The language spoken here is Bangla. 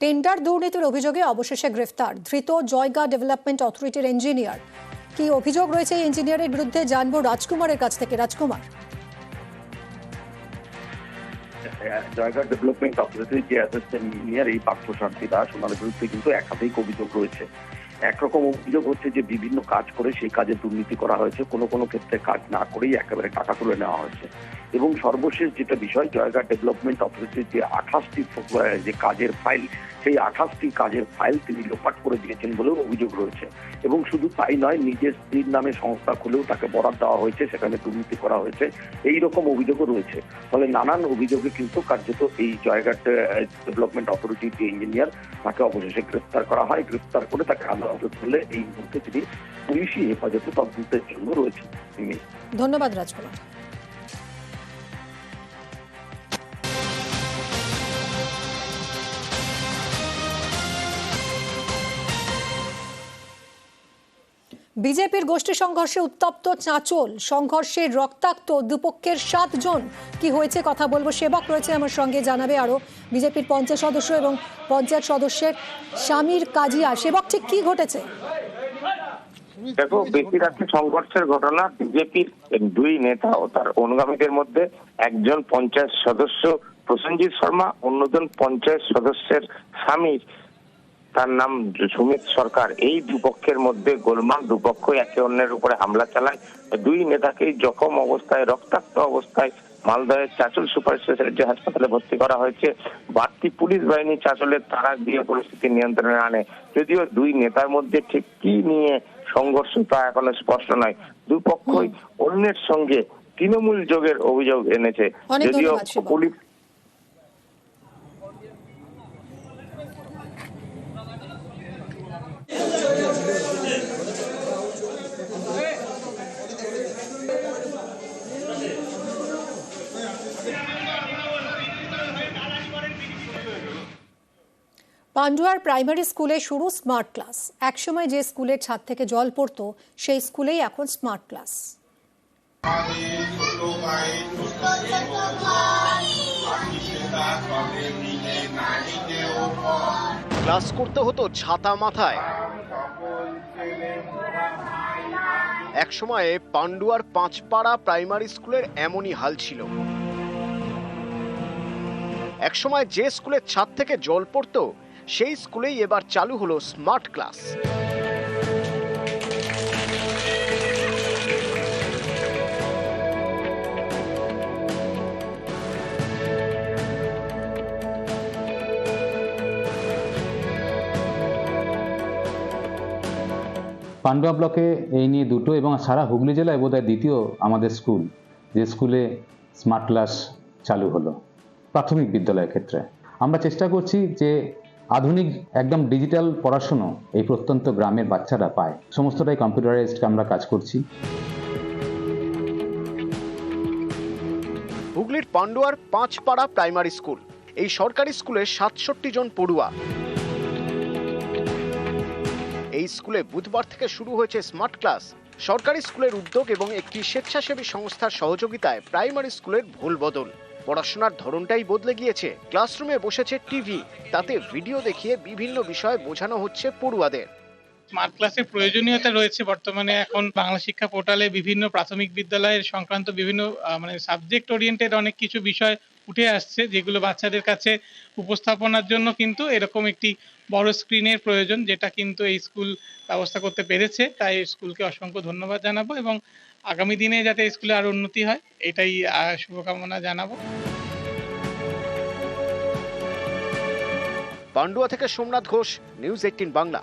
টেন্ডার দুর্নীতির অভিযোগে অবশেষে গ্রেফতার, ধৃত জয়গা ডেভেলপমেন্ট অথরিটির ইঞ্জিনিয়ার। কি অভিযোগ রয়েছে এই ইঞ্জিনিয়ারের বিরুদ্ধে, জানব রাজকুমারের কাছ থেকে। রাজকুমার। জয়গড় ডেভেলপমেন্ট অথরিটির যে ইঞ্জিনিয়ার এই পার্থ শান্তি দাস, ওনার বিরুদ্ধে কিন্তু একাধিক অভিযোগ রয়েছে। একরকম অভিযোগ হচ্ছে যে, বিভিন্ন কাজ করে সেই কাজে দুর্নীতি করা হয়েছে। কোনো কোনো ক্ষেত্রে কাজ না করেই একেবারে টাকা তুলে নেওয়া হয়েছে। এবং সর্বশেষ যেটা বিষয়, জয়গা ডেভেলপমেন্ট অথরিটির যে আঠাশটি যে কাজের ফাইল সেই আঠাশটি কাজের ফাইল তিনি লোপাট করে দিয়েছেন বলেও অভিযোগ রয়েছে। এবং শুধু তাই নয়, নিজের স্ত্রীর নামে সংস্থা খুলেও তাকে বরাদ দেওয়া হয়েছে, সেখানে দুর্নীতি করা হয়েছে। এই রকম অভিযোগও রয়েছে। ফলে নানান অভিযোগে কিন্তু কার্যত এই জয়ঘাট ডেভেলপমেন্ট অথরিটির যে ইঞ্জিনিয়ার তাকে অবশেষে গ্রেফতার করা হয়। গ্রেফতার করে তাকে আদালতে তুলে এই মুহূর্তে তিনি পুলিশি হেফাজতে তদন্তের জন্য রয়েছে তিনি ধন্যবাদ রাজকুমার। বিজেপির গোষ্ঠী সংঘর্ষে উত্তপ্ত চাঁচল। সংঘর্ষে রক্তাক্ত দুপক্ষের সাতজন। কি হয়েছে কথা বলব? সেবক রয়েছে আমার সঙ্গে, জানাবে আরও বিজেপির পঞ্চায়েত সদস্য এবং পঞ্চায়েত সদস্যের স্বামীর কাজিয়া। সেবক, ঠিক কি ঘটেছে? দেখো বেশি রাত্রে সংঘর্ষের ঘটনা বিজেপির দুই নেতা ও তার অনুগামীদের মধ্যে। একজন পঞ্চায়েত সদস্য প্রসেনজিৎ শর্মা, অন্যজন পঞ্চায়েত সদস্যের স্বামী। তার নাম সুমিত সরকার। এই দুপক্ষের মধ্যে গোলমাল দুপক্ষ একে অন্যের উপরে হামলা চালায়। দুই নেতাকেই জখম অবস্থায় রক্তাক্ত অবস্থায় মালদহের চাচল সুপার স্পেশালিটি হাসপাতালে ভর্তি করা হয়েছে। বাড়তি পুলিশ বাহিনী চাচলের তারা দিয়ে পরিস্থিতি নিয়ন্ত্রণে আনে। যদিও দুই নেতার মধ্যে ঠিক কি নিয়ে সংঘর্ষ তা এখনও স্পষ্ট নয়। দুপক্ষই অন্যের সঙ্গে তৃণমূল যোগের অভিযোগ এনেছে। যদিও পুলিশ পান্ডুয়ার প্রাইমারি স্কুলে শুরু স্মার্ট ক্লাস। একসময় যে স্কুলের ছাদ থেকে জল পড়তো, সেই স্কুলেই এখন স্মার্ট ক্লাস। ক্লাস করতে হতো ছাতা মাথায়। এক সময়ে পান্ডুয়ার পাঁচপাড়া প্রাইমারি স্কুলের এমনই হাল ছিল। এক সময় যে স্কুলের ছাদ থেকে জল পড়তো সেই স্কুলেই এবার চালু হলো স্মার্ট ক্লাস। পান্ডুয়া ব্লকে এই নিয়ে দুটো এবং সারা হুগলি জেলায় বোধহয় দ্বিতীয় আমাদের স্কুল, যে স্কুলে স্মার্ট ক্লাস চালু হলো, প্রাথমিক বিদ্যালয়ের ক্ষেত্রে। আমরা চেষ্টা করছি যে আধুনিক একদম ডিজিটাল পড়াশুনো এই প্রত্যন্ত গ্রামের বাচ্চারা পায়। সমস্তটাই কম্পিউটারাইজড আমরা কাজ করছি। হুগলির পান্ডুয়ার পাঁচপাড়া প্রাইমারি স্কুল। এই সরকারি স্কুলে সাতষট্টি জন পড়ুয়া। এই স্কুলে বুধবার থেকে শুরু হয়েছে স্মার্ট ক্লাস। সরকারি স্কুলের উদ্যোগ এবং একটি স্বেচ্ছাসেবী সংস্থার সহযোগিতায় প্রাইমারি স্কুলের ভুল বদল। পড়াশোনার ধরনটাই বদলে গিয়েছে। ক্লাসরুমে বসেছে টিভি, তাতে ভিডিও দেখিয়ে বিভিন্ন বিষয় বোঝানো হচ্ছে পড়ুয়াদের। স্মার্ট ক্লাসের প্রয়োজনীয়তা রয়েছে বর্তমানে। এখন বাংলা শিক্ষা পোর্টালে বিভিন্ন প্রাথমিক বিদ্যালয়ের সংক্রান্ত বিভিন্ন মানে সাবজেক্ট ওরিয়েন্টেড অনেক কিছু বিষয় উঠে আসছে, যেগুলো বাচ্চাদের কাছে উপস্থাপনার জন্য কিন্তু এরকম একটি বড় স্ক্রিনের প্রয়োজন, যেটা কিন্তু এই স্কুল ব্যবস্থা করতে পেরেছে। তাই স্কুলকে অসংখ্য ধন্যবাদ জানাব এবং আগামী দিনে যাতে স্কুলে আরও উন্নতি হয়, এটাই শুভকামনা জানাব। পান্ডুয়া থেকে সোমনাথ ঘোষ নিউজ এইটিন বাংলা।